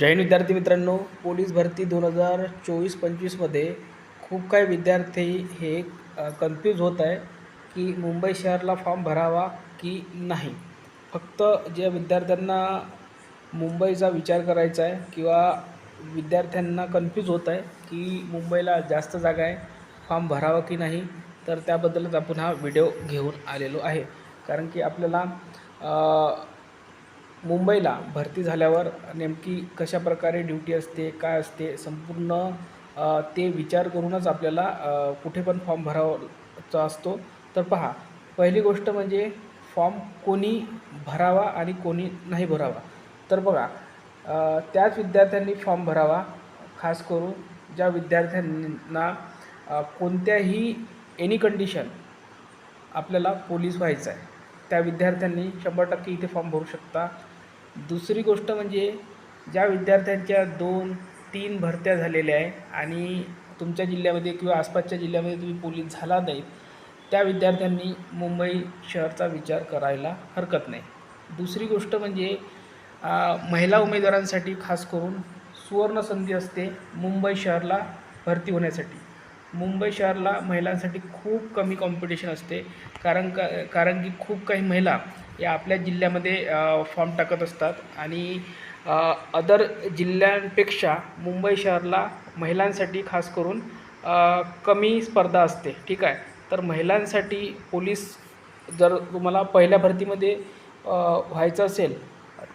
जय हिंद विद्यार्थी मित्रांनो पोलीस भरती दोन हजार चोवीस पंचवीसमध्ये खूप काही विद्यार्थी हे कन्फ्यूज होत आहे की मुंबई शहरला फॉर्म भरावा की नाही. फक्त ज्या विद्यार्थ्यांना मुंबईचा विचार करायचा आहे किंवा विद्यार्थ्यांना कन्फ्यूज होत आहे की मुंबईला जास्त जागा आहे फॉर्म भरावा की नाही तर त्याबद्दलच आपण हा व्हिडिओ घेऊन आलेलो आहे. कारण की आपल्याला मुंबईला भरती झाल्यावर नेमकी कशा प्रकारे ड्युटी असते काय असते संपूर्ण ते विचार करूनच आपल्याला कुठे पण फॉर्म भरावाचा असतो. तर पहा पहिली गोष्ट म्हणजे फॉर्म कोणी भरावा आणि कोणी नाही भरावा. तर बघा त्याच विद्यार्थ्यांनी फॉर्म भरावा खास करून ज्या विद्यार्थ्यांना कोणत्याही एनी कंडिशन आपल्याला पोलीस व्हायचं आहे त्या विद्यार्थ्यांनी शंभर टक्के इथे फॉर्म भरू शकता. दुसरी गोष्ट म्हणजे ज्या विद्यार्थ्यांच्या दोन तीन भरत्या झालेल्या आहे आणि तुमच्या जिल्ह्यामध्ये किंवा आसपासच्या जिल्ह्यामध्ये तुम्ही पोलीस झाला नाही त्या विद्यार्थ्यांनी मुंबई शहरचा विचार करायला हरकत नाही. दुसरी गोष्ट म्हणजे महिला उमेदवारांसाठी खास करून सुवर्णसंधी असते मुंबई शहरला भरती होण्यासाठी. मुंबई शहरला महिलांसाठी खूप कमी कॉम्पिटिशन असते. कारण का कारण की खूप काही महिला या आपल्या जिल्ह्यामध्ये फॉर्म टाकत असतात. आणि अदर जिल्ह्यांपेक्षा मुंबई शहरला महिलांसाठी खास करून कमी स्पर्धा असते. ठीक आहे? तर महिलांसाठी पोलीस जर तुम्हाला पहिल्या भरतीमध्ये व्हायचं असेल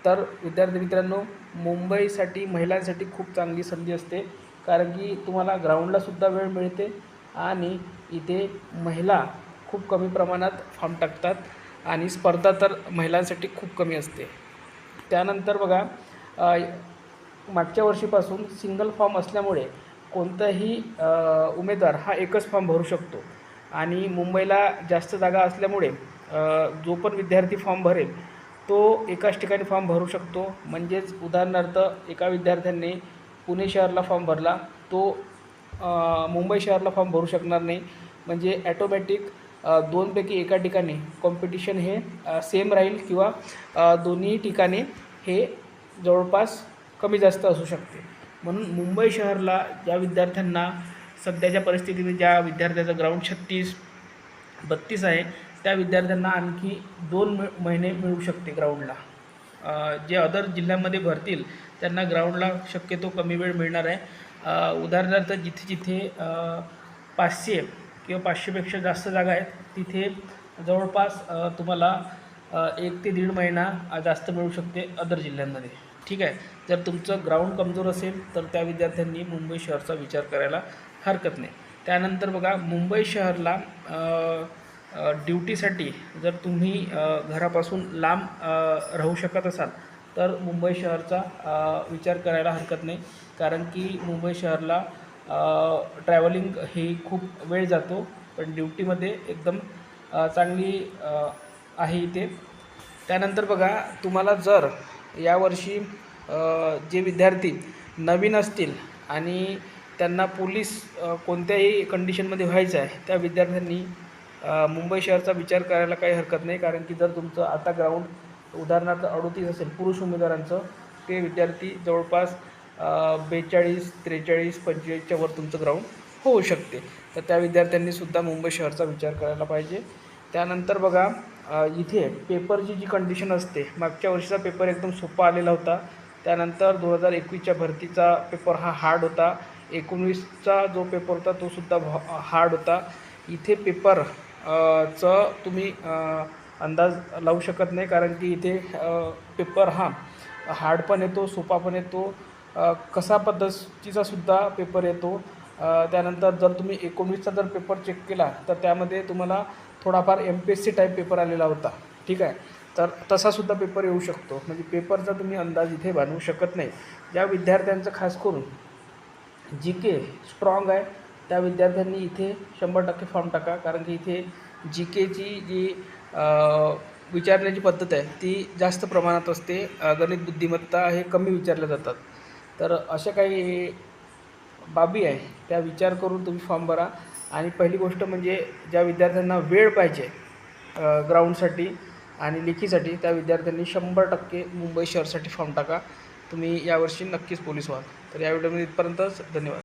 तर विद्यार्थी मित्रांनो मुंबईसाठी महिलांसाठी खूप चांगली संधी असते. कारण की तुम्हाला ग्राउंडला सुद्धा वेळ मिळते आणि इथे महिला खूप कमी प्रमाणात फॉर्म टाकतात आणि स्पर्धा तर महिलांसाठी खूप कमी असते. त्यानंतर बघा मागच्या वर्षीपासून सिंगल फॉर्म असल्यामुळे कोणताही उमेदवार हा एकच फॉर्म भरू शकतो. आणि मुंबईला जास्त जागा असल्यामुळे जो पण विद्यार्थी फॉर्म भरेल तो एकाच ठिकाणी फॉर्म भरू शकतो. म्हणजेच उदाहरणार्थ एका विद्यार्थ्यांनी पुणे शहरला फॉर्म भरला. तो मुंबई शहरला फॉर्म भरू शकणार नाही. म्हणजे ॲटोमॅटिक दोनपैकी एका ठिकाणी कॉम्पिटिशन हे सेम राहील किंवा दोन्ही ठिकाणी हे जवळपास कमी जास्त असू शकते. म्हणून मुंबई शहरला ज्या विद्यार्थ्यांना सध्याच्या परिस्थितीने ज्या विद्यार्थ्याचं ग्राउंड छत्तीस बत्तीस आहे त्या विद्यार्थ्यांना आणखी दोन म महिने मिळू शकते ग्राउंडला. जे अदर जिल्ह्यामध्ये भरतील त्यांना ग्राउंडला शक्यतो कमी वेळ मिळणार आहे. उदाहरणार्थ जिथे जिथे पाचशे किंवा पाचशेपेक्षा जास्त जागा आहेत तिथे जवळपास तुम्हाला एक ते दीड महिना जास्त मिळू शकते अदर जिल्ह्यांमध्ये. ठीक आहे? जर तुमचं ग्राउंड कमजोर असेल तर त्या विद्यार्थ्यांनी मुंबई शहरचा विचार करायला हरकत नाही. त्यानंतर बघा मुंबई शहरला ड्युटीसाठी जर तुम्ही घरापासून लांब राहू शकत असाल तर मुंबई शहरचा विचार करायला हरकत नाही. कारण की मुंबई शहरला ट्रॅव्हलिंग ही खूप वेळ जातो पण ड्युटीमध्ये एकदम चांगली आहे इथे. त्यानंतर बघा तुम्हाला जर यावर्षी जे विद्यार्थी नवीन असतील आणि त्यांना पोलीस कोणत्याही कंडिशनमध्ये व्हायचं आहे त्या विद्यार्थ्यांनी मुंबई शहरचा विचार करायला काही हरकत नाही कारण की जर तुमचं आता ग्राउंड उदाहरणार्थ अडोतीस असेल पुरुष उमेदवारांचं ते विद्यार्थी जवळपास बेचाळीस त्रेचाळीस पंचेचाळीसच्या वर तुमचं ग्राउंड होऊ शकते. तर त्या विद्यार्थ्यांनीसुद्धा मुंबई शहरचा विचार करायला पाहिजे. त्यानंतर बघा इथे पेपरची जी कंडिशन असते मागच्या वर्षीचा पेपर एकदम सोपा आलेला होता. त्यानंतर दोन हजार एकवीसच्या भरतीचा पेपर हा हार्ड होता. एकोणवीसचा जो पेपर होता तो सुद्धा हार्ड होता. इथे पेपर चं तुम्ही अंदाज लावू शकत नाही कारण की इथे पेपर हा हार्ड पण येतो सोपा पण येतो. कसा पद्धतीचा सुद्धा पेपर येतो. त्यानंतर जर तुम्ही एकोणवीसचा जर पेपर चेक केला तर त्यामध्ये तुम्हाला थोडाफार M P S C type paper आलेला होता. ठीक आहे? तर तसासुद्धा पेपर येऊ शकतो. म्हणजे पेपरचा तुम्ही अंदाज इथे बांधू शकत नाही. ज्या विद्यार्थ्यांचं खास करून जी के स्ट्रॉंग आहे. त्या विद्यार्थ्यांनी इथे शंभर टक्के फॉर्म टाका. कारण की इथे जी केची जी विचारण्याची पद्धत आहे ती जास्त प्रमाणात असते. गणित बुद्धिमत्ता हे कमी विचारल्या जातात. तर अशा काही बाबी आहे त्या विचार करून तुम्ही फॉर्म भरा. आणि पहिली गोष्ट म्हणजे ज्या विद्यार्थ्यांना वेळ पाहिजे ग्राउंडसाठी आणि लेखीसाठी त्या विद्यार्थ्यांनी शंभर टक्के मुंबई शहरसाठी फॉर्म टाका. तुम्ही यावर्षी नक्कीच पोलीस व्हाल. तर या व्हिडिओमध्ये इथपर्यंतच धन्यवाद.